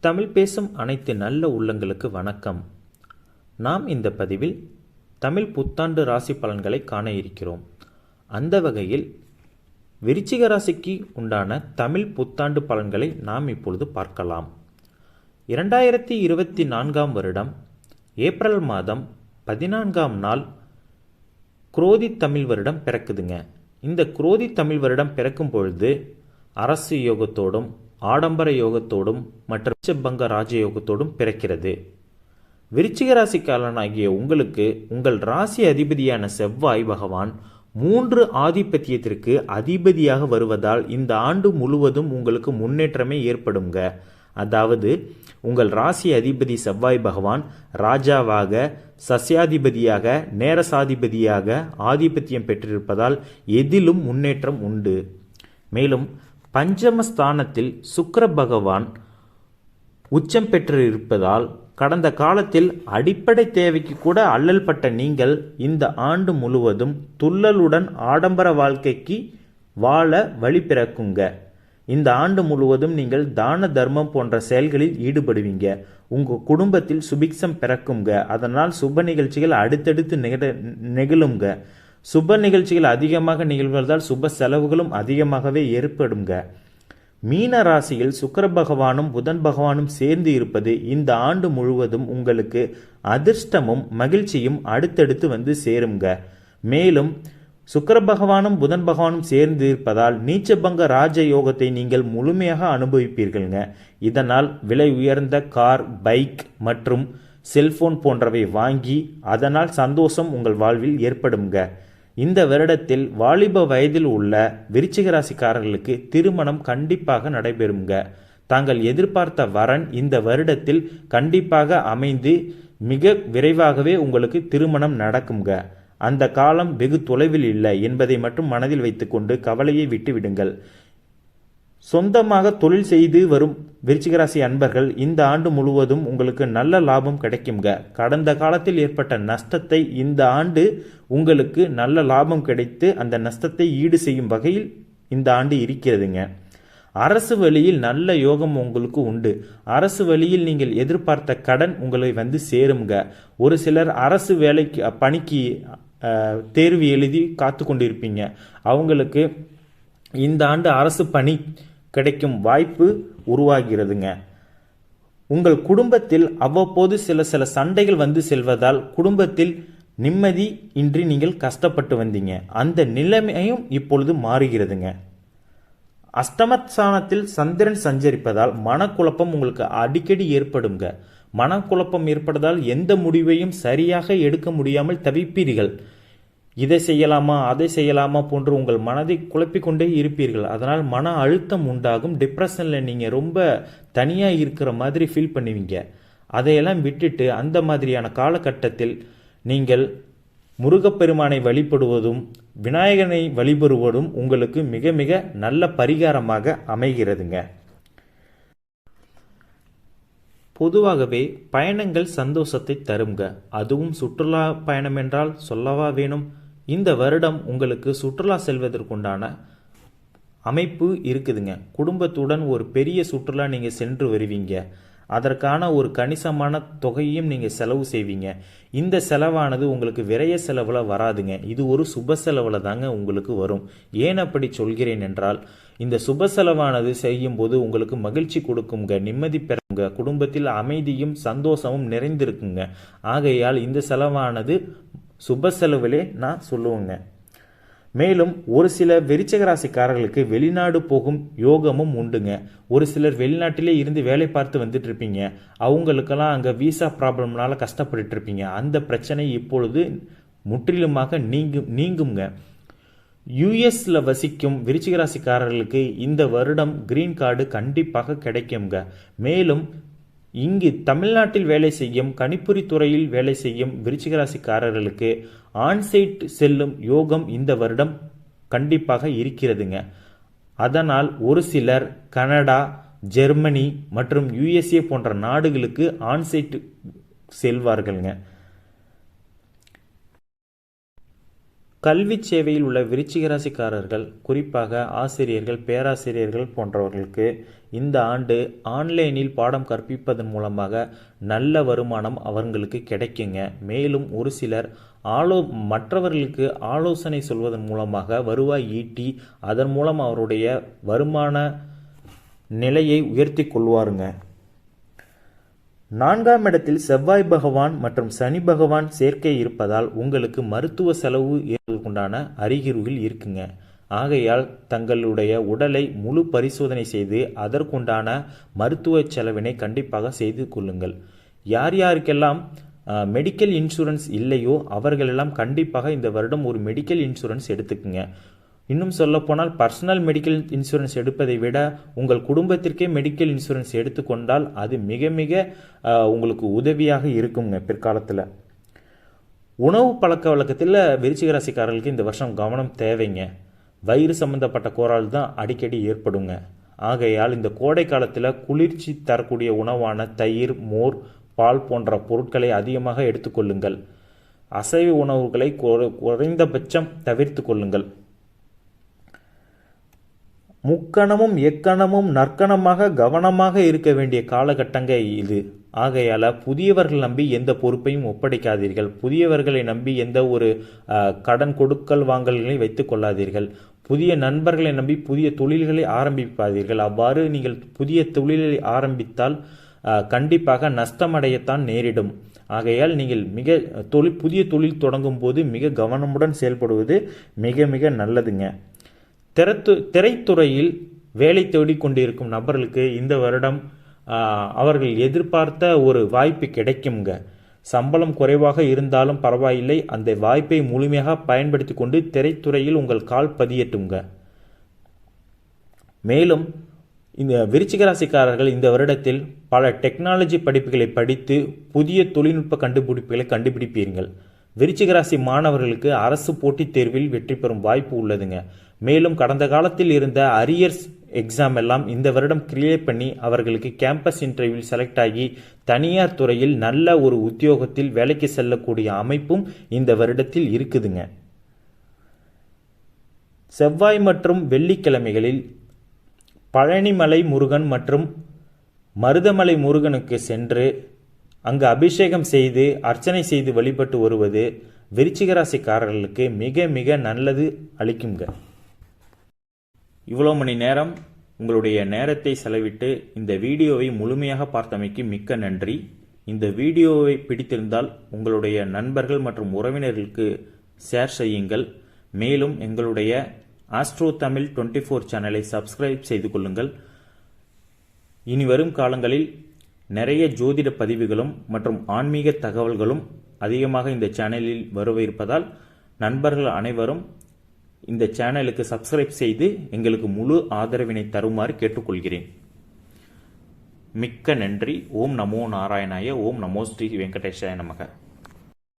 தமிழ் பேசும் அனைத்து நல்ல உள்ளங்களுக்கு வணக்கம். நாம் இந்த பதிவில் தமிழ் புத்தாண்டு ராசி பலன்களை காண இருக்கிறோம். அந்த வகையில் விருச்சிக ராசிக்கு உண்டான தமிழ் புத்தாண்டு பலன்களை நாம் இப்பொழுது பார்க்கலாம். இரண்டாயிரத்தி இருபத்தி நான்காம் வருடம் ஏப்ரல் மாதம் பதினான்காம் நாள் குரோதி தமிழ் வருடம் பிறக்குதுங்க. இந்த குரோதி தமிழ் வருடம் பிறக்கும் பொழுது அரசு யோகத்தோடும் ஆடம்பர யோகத்தோடும் மற்றும் பங்க ராஜயோகத்தோடும் பிறக்கிறது. விருச்சிக ராசிக்காரனாகிய உங்களுக்கு உங்கள் ராசி அதிபதியான செவ்வாய் பகவான் மூன்று ஆதிபத்தியத்திற்கு அதிபதியாக வருவதால் இந்த ஆண்டு முழுவதும் உங்களுக்கு முன்னேற்றமே ஏற்படுங்க அதாவது உங்கள் ராசி அதிபதி செவ்வாய் பகவான் ராஜாவாக சசியாதிபதியாக நேரசாதிபதியாக ஆதிபத்தியம் பெற்றிருப்பதால் எதிலும் முன்னேற்றம் உண்டு. மேலும் பஞ்சமஸ்தானத்தில் சுக்கர பகவான் உச்சம் பெற்றிருப்பதால் கடந்த காலத்தில் அடிப்படை தேவைக்கு கூட அல்லல் பட்ட நீங்கள் இந்த ஆண்டு முழுவதும் துள்ளலுடன் ஆடம்பர வாழ்க்கைக்கு வாழ வழி பிறக்குங்க. இந்த ஆண்டு முழுவதும் நீங்கள் தான தர்மம் போன்ற செயல்களில் ஈடுபடுவீங்க. உங்கள் குடும்பத்தில் சுபிக்ஷம் பிறக்குங்க. அதனால் சுப நிகழ்ச்சிகள் அடுத்தடுத்து நிகழ நெகிழுங்க. சுப நிகழ்ச்சிகள் அதிகமாக நிகழ்வதால் சுப செலவுகளும் அதிகமாகவே ஏற்படுங்க. மீன ராசியில் சுக்கர பகவானும் புதன் பகவானும் சேர்ந்து இருப்பது இந்த ஆண்டு முழுவதும் உங்களுக்கு அதிர்ஷ்டமும் மகிழ்ச்சியும் அடுத்தடுத்து வந்து சேருங்க. மேலும் சுக்கர பகவானும் புதன் பகவானும் சேர்ந்து இருப்பதால் நீச்சபங்க ராஜ யோகத்தை நீங்கள் முழுமையாக அனுபவிப்பீர்கள்ங்க. இதனால் விலை உயர்ந்த கார் பைக் மற்றும் செல்போன் போன்றவை வாங்கி அதனால் சந்தோஷம் உங்கள் வாழ்வில் ஏற்படுங்க இந்த வருடத்தில் வாலிப வயதில் உள்ள விருச்சிக ராசிக்காரர்களுக்கு திருமணம் கண்டிப்பாக நடைபெறுங்க தாங்கள் எதிர்பார்த்த வரன் இந்த வருடத்தில் கண்டிப்பாக அமைந்து மிக விரைவாகவே உங்களுக்கு திருமணம் நடக்குங்க அந்த காலம் வெகு தொலைவில் இல்லை என்பதை மட்டும் மனதில் வைத்துக்கொண்டு கவலையை விட்டு விடுங்கள் சொந்தமாக தொழில் செய்து வரும் விருச்சிகராசி அன்பர்கள் இந்த ஆண்டு முழுவதும் உங்களுக்கு நல்ல லாபம் கிடைக்குங்க கடந்த காலத்தில் ஏற்பட்ட நஷ்டத்தை இந்த ஆண்டு உங்களுக்கு நல்ல லாபம் கிடைத்து அந்த நஷ்டத்தை ஈடு செய்யும் வகையில் இந்த ஆண்டு இருக்கிறதுங்க. அரசு வழியில் நல்ல யோகம் உங்களுக்கு உண்டு. அரசு வழியில் நீங்கள் எதிர்பார்த்த கடன் உங்களை வந்து சேருங்க ஒரு சிலர் அரசு வேலைக்கு பணிக்கு தேர்வு எழுதி காத்து கொண்டிருப்பீங்க அவங்களுக்கு இந்த ஆண்டு அரசு பணி கிடைக்கும் வாய்ப்பு உருவாகிறதுங்க. உங்கள் குடும்பத்தில் அவ்வப்போது சில சில சண்டைகள் வந்து செல்வதால் குடும்பத்தில் நிம்மதி இன்றி நீங்கள் கஷ்டப்பட்டு வந்தீங்க. அந்த நிலைமையும் இப்பொழுது மாறுகிறதுங்க. அஷ்டமஸ்தானத்தில் சந்திரன் சஞ்சரிப்பதால் மனக்குழப்பம் உங்களுக்கு அடிக்கடி ஏற்படுங்க. மனக்குழப்பம் ஏற்படுவதால் எந்த முடிவையும் சரியாக எடுக்க முடியாமல் தவிப்பீர்கள். இதை செய்யலாமா அதை செய்யலாமா போன்று உங்கள் மனதை குழப்பிக்கொண்டே இருப்பீர்கள். அதனால் மன அழுத்தம் உண்டாகும். டிப்ரெஷனில் நீங்கள் ரொம்ப தனியாக இருக்கிற மாதிரி ஃபீல் பண்ணுவீங்க. அதையெல்லாம் விட்டுட்டு அந்த மாதிரியான காலகட்டத்தில் நீங்கள் முருகப்பெருமானை வழிபடுவதும் விநாயகனை வழிபடுவதும் உங்களுக்கு மிக மிக நல்ல பரிகாரமாக அமைகிறதுங்க. பொதுவாகவே பயணங்கள் சந்தோஷத்தை தருங்க. அதுவும் சுற்றுலா பயணம் என்றால் சொல்லவா வேணும்? இந்த வருடம் உங்களுக்கு சுற்றுலா செல்வதற்குண்டான அமைப்பு இருக்குதுங்க. குடும்பத்துடன் ஒரு பெரிய சுற்றுலா நீங்கள் சென்று வருவீங்க. அதற்கான ஒரு கணிசமான தொகையும் நீங்கள் செலவு செய்வீங்க. இந்த செலவானது உங்களுக்கு விரைய செலவில் வராதுங்க. இது ஒரு சுப செலவில் தாங்க உங்களுக்கு வரும். ஏன் அப்படி சொல்கிறேன் என்றால் இந்த சுப செலவானது செய்யும் போது உங்களுக்கு மகிழ்ச்சி கொடுக்குங்க நிம்மதி பெறுங்க குடும்பத்தில் அமைதியும் சந்தோஷமும் நிறைந்திருக்குங்க. ஆகையால் இந்த செலவானது சுப செலவிலே நான் சொல்லுவேங்க. மேலும் ஒரு சில வெறிச்சக ராசிக்காரர்களுக்கு வெளிநாடு போகும் யோகமும் உண்டுங்க. ஒரு சிலர் வெளிநாட்டிலே இருந்து வேலை பார்த்து வந்துட்டு இருப்பீங்க அவங்களுக்கெல்லாம் அங்கே விசா ப்ராப்ளம்னால கஷ்டப்பட்டு இருப்பீங்க அந்த பிரச்சனை இப்பொழுது முற்றிலுமாக நீங்கும் நீங்குங்க. யூஎஸில் வசிக்கும் விருச்சிகராசிக்காரர்களுக்கு இந்த வருடம் கிரீன் கார்டு கண்டிப்பாக கிடைக்குங்க மேலும் இங்கு தமிழ்நாட்டில் வேலை செய்யும் கணிப்பொறி துறையில் வேலை செய்யும் விருச்சிகராசிக்காரர்களுக்கு ஆன்சைட் செல்லும் யோகம் இந்த வருடம் கண்டிப்பாக இருக்கிறதுங்க. அதனால் ஒரு சிலர் கனடா ஜெர்மனி மற்றும் யுஎஸ்ஏ போன்ற நாடுகளுக்கு ஆன்சைட் செல்வார்கள்ங்க. கல்வி சேவையில் உள்ள விருச்சிக ராசிக்காரர்கள் குறிப்பாக ஆசிரியர்கள் பேராசிரியர்கள் போன்றவர்களுக்கு இந்த ஆண்டு ஆன்லைனில் பாடம் கற்பிப்பதன் மூலமாக நல்ல வருமானம் அவர்களுக்கு கிடைக்குங்க. மேலும் ஒரு சிலர் ஆலோ மற்றவர்களுக்கு ஆலோசனை சொல்வதன் மூலமாக வருவாய் ஈட்டி அதன் மூலம் அவருடைய வருமான நிலையை உயர்த்தி கொள்வாருங்க. நான்காம் இடத்தில் செவ்வாய் பகவான் மற்றும் சனி பகவான் சேர்க்கை இருப்பதால் உங்களுக்கு மருத்துவ செலவு உண்டான அறிகுறிகள் இருக்குங்க. ஆகையால் தங்களுடைய உடலை முழு பரிசோதனை செய்து அதற்குண்டான மருத்துவ செலவினை கண்டிப்பாக செய்து கொள்ளுங்கள். யார் யாருக்கெல்லாம் மெடிக்கல் இன்சூரன்ஸ் இல்லையோ அவர்களெல்லாம் கண்டிப்பாக இந்த வருடம் ஒரு மெடிக்கல் இன்சூரன்ஸ் எடுத்துக்குங்க. இன்னும் சொல்லப்போனால் பர்சனல் மெடிக்கல் இன்சூரன்ஸ் எடுப்பதை விட உங்கள் குடும்பத்திற்கே மெடிக்கல் இன்சூரன்ஸ் எடுத்துக்கொண்டால் அது மிக மிக உங்களுக்கு உதவியாக இருக்குங்க பிற்காலத்தில். உணவு பழக்க வழக்கத்தில் விருச்சிக ராசிக்காரர்களுக்கு இந்த வருஷம் கவனம் தேவைங்க. வயிறு சம்பந்தப்பட்ட கோரால் தான் அடிக்கடி ஏற்படுங்க. ஆகையால் இந்த கோடை காலத்தில் குளிர்ச்சி தரக்கூடிய உணவான தயிர் மோர் பால் போன்ற பொருட்களை அதிகமாக எடுத்துக்கொள்ளுங்கள் அசைவ உணவுகளை குறைந்தபட்சம் தவிர்த்து கொள்ளுங்கள். முக்கணமும் எக்கணமும் நற்கணமாக கவனமாக இருக்க வேண்டிய காலகட்டங்க இது. ஆகையால் புதியவர்கள் நம்பி எந்த பொறுப்பையும் ஒப்படைக்காதீர்கள். புதியவர்களை நம்பி எந்த ஒரு கடன் கொடுக்கல் வாங்கல்களை வைத்துக் கொள்ளாதீர்கள். புதிய நண்பர்களை நம்பி புதிய தொழில்களை ஆரம்பிப்பாதீர்கள். அவ்வாறு நீங்கள் புதிய தொழிலை ஆரம்பித்தால் கண்டிப்பாக நஷ்டமடையத்தான் நேரிடும். ஆகையால் நீங்கள் மிக தொழில் புதிய தொழில் தொடங்கும் போது மிக கவனமுடன் செயல்படுவது மிக மிக நல்லதுங்க. திறத்து திரைத்துறையில் வேலை தேடிக்கொண்டிருக்கும் நபர்களுக்கு இந்த வருடம் அவர்கள் எதிர்பார்த்த ஒரு வாய்ப்பு கிடைக்குங்க சம்பளம் குறைவாக இருந்தாலும் பரவாயில்லை. அந்த வாய்ப்பை முழுமையாக பயன்படுத்தி கொண்டு திரைத்துறையில் உங்கள் கால் பதியட்டுங்க மேலும் இந்த விருச்சிக ராசிக்காரர்கள் இந்த வருடத்தில் பல டெக்னாலஜி படிப்புகளை படித்து புதிய தொழில்நுட்ப கண்டுபிடிப்புகளை கண்டுபிடிப்பீர்கள். விருச்சிக ராசி மாணவர்களுக்கு அரசு போட்டித் தேர்வில் வெற்றி பெறும் வாய்ப்பு உள்ளதுங்க. மேலும் கடந்த காலத்தில் இருந்த அரியர்ஸ் எக்ஸாம் எல்லாம் இந்த வருடம் கிரியேட் பண்ணி அவர்களுக்கு கேம்பஸ் இன்டர்வியூவில் செலக்ட் ஆகி தனியார் துறையில் நல்ல ஒரு உத்தியோகத்தில் வேலைக்கு செல்லக்கூடிய அமைப்பும் இந்த வருடத்தில் இருக்குதுங்க. செவ்வாய் மற்றும் வெள்ளிக்கிழமைகளில் பழனிமலை முருகன் மற்றும் மருதமலை முருகனுக்கு சென்று அங்கு அபிஷேகம் செய்து அர்ச்சனை செய்து வழிபட்டு வருவது விருச்சிகராசிக்காரர்களுக்கு மிக மிக நல்லது அளிக்குங்க இவ்வளோ மணி நேரம் உங்களுடைய நேரத்தை செலவிட்டு இந்த வீடியோவை முழுமையாக பார்த்தமைக்கு மிக்க நன்றி. இந்த வீடியோவை பிடித்திருந்தால் உங்களுடைய நண்பர்கள் மற்றும் உறவினர்களுக்கு ஷேர் செய்யுங்கள். மேலும் எங்களுடைய ஆஸ்ட்ரோ தமிழ் டுவெண்ட்டி ஃபோர் சேனலை சப்ஸ்கிரைப் செய்து கொள்ளுங்கள். இனி வரும் காலங்களில் நிறைய ஜோதிட பதிவுகளும் மற்றும் ஆன்மீக தகவல்களும் அதிகமாக இந்த சேனலில் வரவிருப்பதால் நண்பர்கள் அனைவரும் இந்த சேனலுக்கு சப்ஸ்கிரைப் செய்து எங்களுக்கு முழு ஆதரவினை தருமாறு கேட்டுக்கொள்கிறேன். மிக்க நன்றி. ஓம் நமோ நாராயணாய. ஓம் நமோ ஸ்ரீ வெங்கடேஷாய நமக.